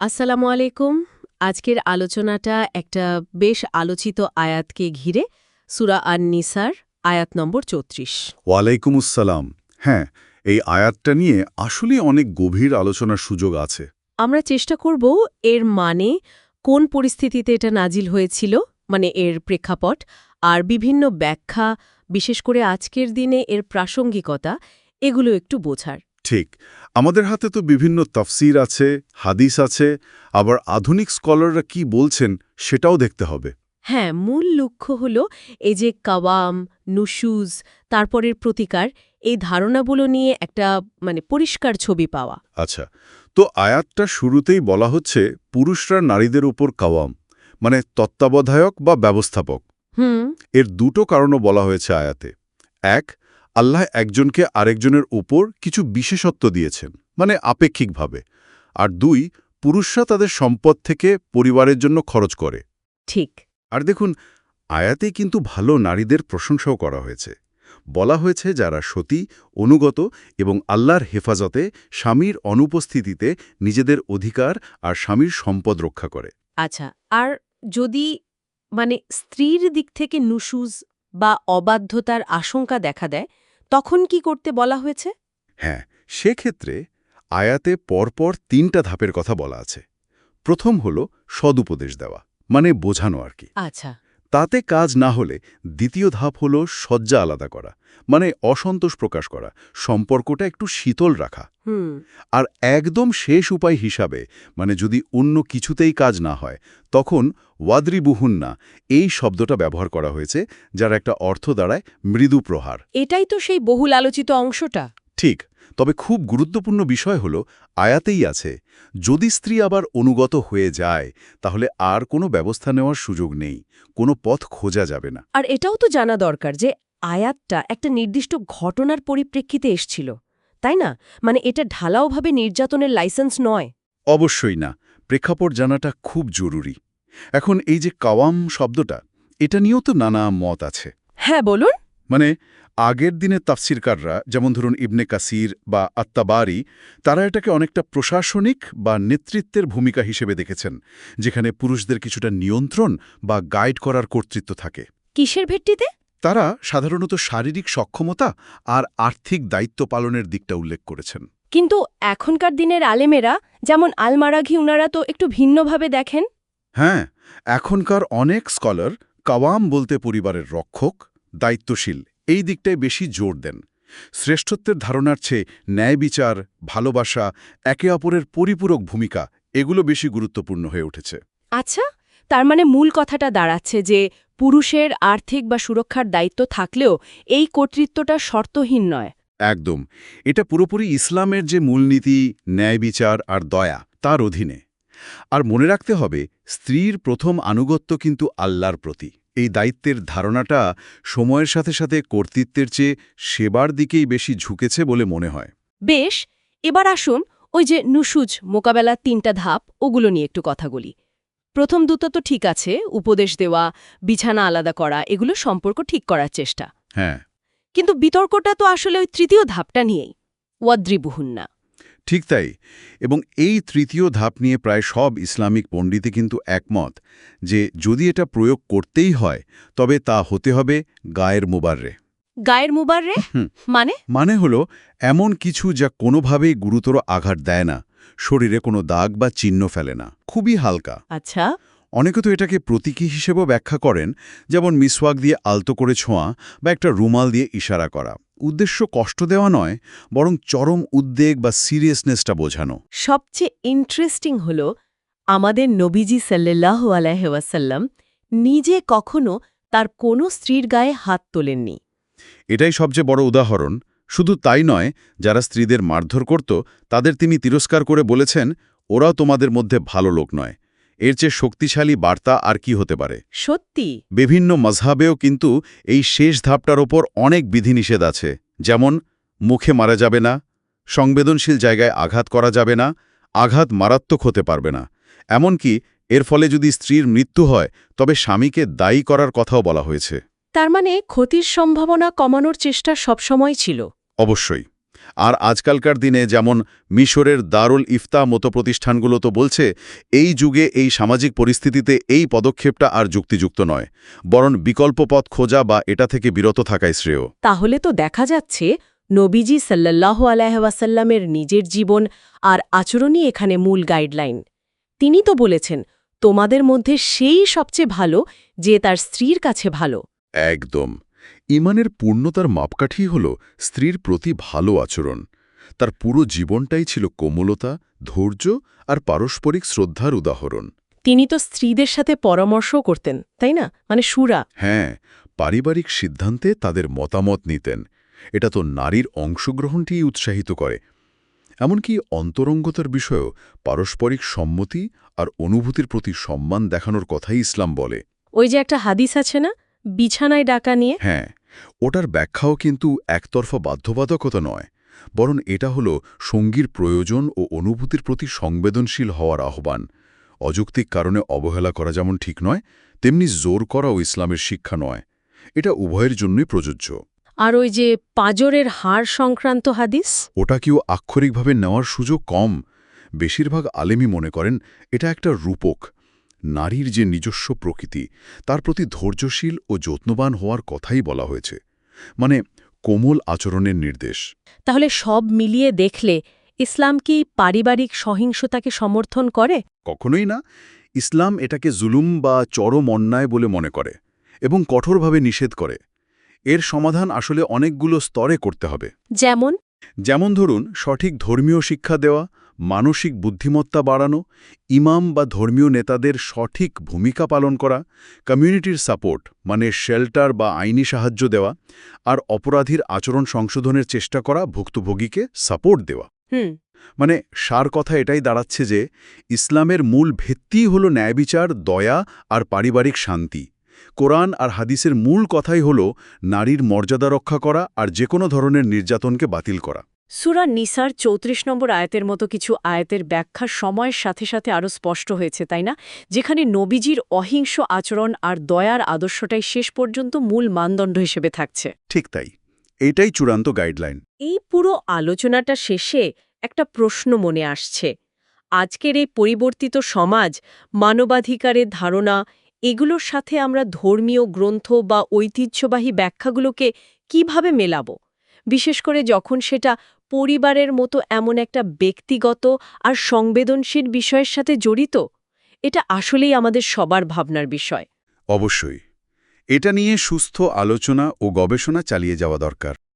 আসসালামু আলাইকুম আজকের আলোচনাটা একটা বেশ আলোচিত আয়াতকে ঘিরে সুরা আন নিসার আয়াত নম্বর চৌত্রিশ। ওয়ালাইকুম আসসালাম হ্যাঁ এই আয়াতটা নিয়ে আসলে অনেক গভীর আলোচনার সুযোগ আছে। আমরা চেষ্টা করব এর মানে কোন পরিস্থিতিতে এটা নাজিল হয়েছিল মানে এর প্রেক্ষাপট আর বিভিন্ন ব্যাখ্যা বিশেষ করে আজকের দিনে এর প্রাসঙ্গিকতা এগুলো একটু বোঝার। ঠিক আমাদের হাতে তো বিভিন্ন তফসির আছে হাদিস আছে আবার আধুনিক স্কলাররা কি বলছেন সেটাও দেখতে হবে। হ্যাঁ মূল লক্ষ্য হল এই যে কাওয়াম নুশুজ তারপরের প্রতিকার এই ধারণাগুলো নিয়ে একটা মানে পরিষ্কার ছবি পাওয়া। আচ্ছা তো আয়াতটা শুরুতেই বলা হচ্ছে পুরুষরা নারীদের উপর কাওয়াম মানে তত্ত্বাবধায়ক বা ব্যবস্থাপক। হুম। এর দুটো কারণও বলা হয়েছে আয়াতে। এক আল্লাহ একজনকে আরেকজনের উপর কিছু বিশেষত্ব দিয়েছেন মানে আপেক্ষিকভাবে। আর দুই পুরুষরা তাদের সম্পদ থেকে পরিবারের জন্য খরচ করে। ঠিক। আর দেখুন আয়াতে কিন্তু ভালো নারীদের প্রশংসাও করা হয়েছে। বলা হয়েছে যারা সতী অনুগত এবং আল্লাহর হেফাজতে স্বামীর অনুপস্থিতিতে নিজেদের অধিকার আর স্বামীর সম্পদ রক্ষা করে। আচ্ছা আর যদি মানে স্ত্রীর দিক থেকে নুশুজ বা অবাধ্যতার আশঙ্কা দেখা দেয় তখন কি করতে বলা হয়েছে? হ্যাঁ সেক্ষেত্রে আয়াতে পরপর তিনটা ধাপের কথা বলা আছে। প্রথম হল সদুপদেশ দেওয়া মানে বোঝানো আর কি। আচ্ছা। তাতে কাজ না হলে দ্বিতীয় ধাপ হল শয্যা আলাদা করা মানে অসন্তোষ প্রকাশ করা সম্পর্কটা একটু শীতল রাখা। আর একদম শেষ উপায় হিসাবে মানে যদি অন্য কিছুতেই কাজ না হয় তখন ওয়াদ্রিবুহুন্না এই শব্দটা ব্যবহার করা হয়েছে যার একটা অর্থ দাঁড়ায় মৃদু প্রহার। এটাই তো সেই বহুল আলোচিত অংশটা। ঠিক। তবে খুব গুরুত্বপূর্ণ বিষয় হল আয়াতেই আছে যদি স্ত্রী আবার অনুগত হয়ে যায় তাহলে আর কোনো ব্যবস্থা নেওয়ার সুযোগ নেই কোনো পথ খোঁজা যাবে না। আর এটাও তো জানা দরকার যে আয়াতটা একটা নির্দিষ্ট ঘটনার পরিপ্রেক্ষিতে এসছিল তাই না? মানে এটা ঢালাওভাবে নির্যাতনের লাইসেন্স নয়। অবশ্যই না প্রেক্ষাপট জানাটা খুব জরুরি। এখন এই যে কাওয়াম শব্দটা এটা নিয়েও তো নানা মত আছে। হ্যাঁ বলুন। মানে আগের দিনের তাফসিরকাররা যেমন ধরুন ইবনে কাসির বা আত্মাবারি তারা এটাকে অনেকটা প্রশাসনিক বা নেতৃত্বের ভূমিকা হিসেবে দেখেছেন যেখানে পুরুষদের কিছুটা নিয়ন্ত্রণ বা গাইড করার কর্তৃত্ব থাকে। কিসের ভিত্তিতে? তারা সাধারণত শারীরিক সক্ষমতা আর আর্থিক দায়িত্ব পালনের দিকটা উল্লেখ করেছেন। কিন্তু এখনকার দিনের আলেমেরা যেমন আলমারাঘি উনারা তো একটু ভিন্নভাবে দেখেন? হ্যাঁ এখনকার অনেক স্কলার কাওয়াম বলতে পরিবারের রক্ষক দায়িত্বশীল এই দিকটায় বেশি জোর দেন। শ্রেষ্ঠত্বের ধারণার চেয়ে ন্যায় বিচার ভালোবাসা একে অপরের পরিপূরক ভূমিকা এগুলো বেশি গুরুত্বপূর্ণ হয়ে উঠেছে। আচ্ছা তার মানে মূল কথাটা দাঁড়াচ্ছে যে পুরুষের আর্থিক বা সুরক্ষার দায়িত্ব থাকলেও এই কর্তৃত্বটা শর্তহীন নয়। একদম। এটা পুরোপুরি ইসলামের যে মূলনীতি ন্যায় বিচার আর দয়া তার অধীনে। আর মনে রাখতে হবে স্ত্রীর প্রথম আনুগত্য কিন্তু আল্লাহর প্রতি। এই দায়িত্বের ধারণাটা সময়ের সাথে সাথে কর্তৃত্বের চেয়ে সেবার দিকেই বেশি ঝুঁকেছে বলে মনে হয়। বেশ এবার আসুন ওই যে নুসুজ মোকাবেলার তিনটা ধাপ ওগুলো নিয়ে একটু কথা বলি। প্রথম দুটো তো ঠিক আছে উপদেশ দেওয়া বিছানা আলাদা করা এগুলো সম্পর্ক ঠিক করার চেষ্টা। হ্যাঁ। কিন্তু বিতর্কটা তো আসলে ওই তৃতীয় ধাপটা নিয়েই ওয়াদ্রিবুহুন্না। ঠিক তাই এবং এই তৃতীয় ধাপ নিয়ে প্রায় সব ইসলামিক পণ্ডিতে কিন্তু একমত যে যদি এটা প্রয়োগ করতেই হয় তবে তা হতে হবে গায়ের মুবাররে। গায়ের মুবাররে? মানে? মানে হলো এমন কিছু যা কোনোভাবেই গুরুতর আঘাত দেয় না শরীরে কোনো দাগ বা চিহ্ন ফেলে না খুবই হালকা। আচ্ছা। অনেকে তো এটাকে প্রতীকী হিসেবেও ব্যাখ্যা করেন যেমন মিসওয়াক দিয়ে আলতো করে ছোঁয়া বা একটা রুমাল দিয়ে ইশারা করা। উদ্দেশ্য কষ্ট দেওয়া নয় বরং চরম উদ্বেগ বা সিরিয়াসনেসটা বোঝানো। সবচেয়ে ইন্টারেস্টিং হল আমাদের নবীজি সাল্লাহ আলাইহাসাল্লাম নিজে কখনো তার কোনো স্ত্রীর গায়ে হাত তোলেননি। এটাই সবচেয়ে বড় উদাহরণ। শুধু তাই নয় যারা স্ত্রীদের মারধর করত তাদের তিনি তিরস্কার করে বলেছেন ওরাও তোমাদের মধ্যে ভালো লোক নয়। এর চেয়ে শক্তিশালী বার্তা আর কি হতে পারে? সত্যি? বিভিন্ন মজহাবেও কিন্তু এই শেষ ধাপটার ওপর অনেক বিধিনিষেধ আছে। যেমন মুখে মারা যাবে না সংবেদনশীল জায়গায় আঘাত করা যাবে না আঘাত মারাত্মক হতে পারবে না। এমনকি এর ফলে যদি স্ত্রীর মৃত্যু হয় তবে স্বামীকে দায়ী করার কথাও বলা হয়েছে। তার মানে ক্ষতির সম্ভাবনা কমানোর চেষ্টা সবসময় ছিল। অবশ্যই। আর আজকালকার দিনে যেমন মিশরের দারুল ইফতা মতো প্রতিষ্ঠানগুলো তো বলছে এই যুগে এই সামাজিক পরিস্থিতিতে এই পদক্ষেপটা আর যুক্তিযুক্ত নয় বরং বিকল্প পথ খোঁজা বা এটা থেকে বিরত থাকাই শ্রেয়। তাহলে তো দেখা যাচ্ছে নবীজি সাল্লাহ আলাইহাসাল্লামের নিজের জীবন আর আচরণই এখানে মূল গাইডলাইন। তিনি তো বলেছেন তোমাদের মধ্যে সেই সবচেয়ে ভালো যে তার স্ত্রীর কাছে ভালো। একদম। ইমানের পূর্ণতার মাপকাঠি হল স্ত্রীর প্রতি ভালো আচরণ। তার পুরো জীবনটাই ছিল কোমলতা ধৈর্য আর পারস্পরিক শ্রদ্ধার উদাহরণ। তিনি তো স্ত্রীদের সাথে পরামর্শও করতেন তাই না? মানে সুরা। হ্যাঁ পারিবারিক সিদ্ধান্তে তাদের মতামত নিতেন। এটা তো নারীর অংশগ্রহণটিই উৎসাহিত করে। এমনকি অন্তরঙ্গতার বিষয়েও পারস্পরিক সম্মতি আর অনুভূতির প্রতি সম্মান দেখানোর কথাই ইসলাম বলে। ওই যে একটা হাদিস আছে না? বিছানায় ডাকা নিয়ে? হ্যাঁ ওটার ব্যাখ্যাও কিন্তু একতরফা বাধ্যবাধকতা নয় বরং এটা হল সঙ্গীর প্রয়োজন ও অনুভূতির প্রতি সংবেদনশীল হওয়ার আহ্বান। অযৌক্তিক কারণে অবহেলা করা যেমন ঠিক নয় তেমনি জোর করাও ইসলামের শিক্ষা নয়। এটা উভয়ের জন্যই প্রযোজ্য। আর ওই যে পাজরের হাড় সংক্রান্ত হাদিস? ওটাকেও আক্ষরিকভাবে নেওয়ার সুযোগ কম। বেশিরভাগ আলেমই মনে করেন এটা একটা রূপক। নারীর যে নিজস্ব প্রকৃতি তার প্রতি ধৈর্যশীল ও যত্নবান হওয়ার কথাই বলা হয়েছে। মানে কোমল আচরণের নির্দেশ। তাহলে সব মিলিয়ে দেখলে ইসলাম কি পারিবারিক সহিংসতাকে সমর্থন করে? কখনোই না। ইসলাম এটাকে জুলুম বা চরম অন্যায় বলে মনে করে এবং কঠোরভাবে নিষেধ করে। এর সমাধান আসলে অনেকগুলো স্তরে করতে হবে। যেমন? যেমন ধরুন সঠিক ধর্মীয় শিক্ষা দেওয়া মানসিক বুদ্ধিমত্তা বাড়ানো ইমাম বা ধর্মীয় নেতাদের সঠিক ভূমিকা পালন করা কমিউনিটির সাপোর্ট মানে শেল্টার বা আইনি সাহায্য দেওয়া আর অপরাধীর আচরণ সংশোধনের চেষ্টা করা ভুক্তভোগীকে সাপোর্ট দেওয়া। মানে সার কথা এটাই দাঁড়াচ্ছে যে ইসলামের মূল ভিত্তিই হল ন্যায়বিচার দয়া আর পারিবারিক শান্তি। কোরআন আর হাদিসের মূল কথাই হল নারীর মর্যাদা রক্ষা করা আর যে কোনো ধরনের নির্যাতনকে বাতিল করা। সুরা নিসার চৌত্রিশ নম্বর আয়াতের মতো কিছু আয়াতের ব্যাখ্যা সময়ের সাথে সাথে আরও স্পষ্ট হয়েছে তাই না? যেখানে নবীজির অহিংস আচরণ আর দয়ার আদর্শটাই শেষ পর্যন্ত মূল মানদণ্ড হিসেবে থাকছে। ঠিক তাই। এটাই চূড়ান্ত গাইডলাইন। এই পুরো আলোচনাটা শেষে একটা প্রশ্ন মনে আসছে। আজকের এই পরিবর্তিত সমাজ মানবাধিকারের ধারণা এগুলোর সাথে আমরা ধর্মীয় গ্রন্থ বা ঐতিহ্যবাহী ব্যাখ্যাগুলোকে কীভাবে মেলাবো? বিশেষ করে যখন সেটা পরিবারের মতো এমন একটা ব্যক্তিগত আর সংবেদনশীল বিষয়ের সাথে জড়িত? এটা আসলেই আমাদের সবার ভাবনার বিষয়। অবশ্যই। এটা নিয়ে সুস্থ আলোচনা ও গবেষণা চালিয়ে যাওয়া দরকার।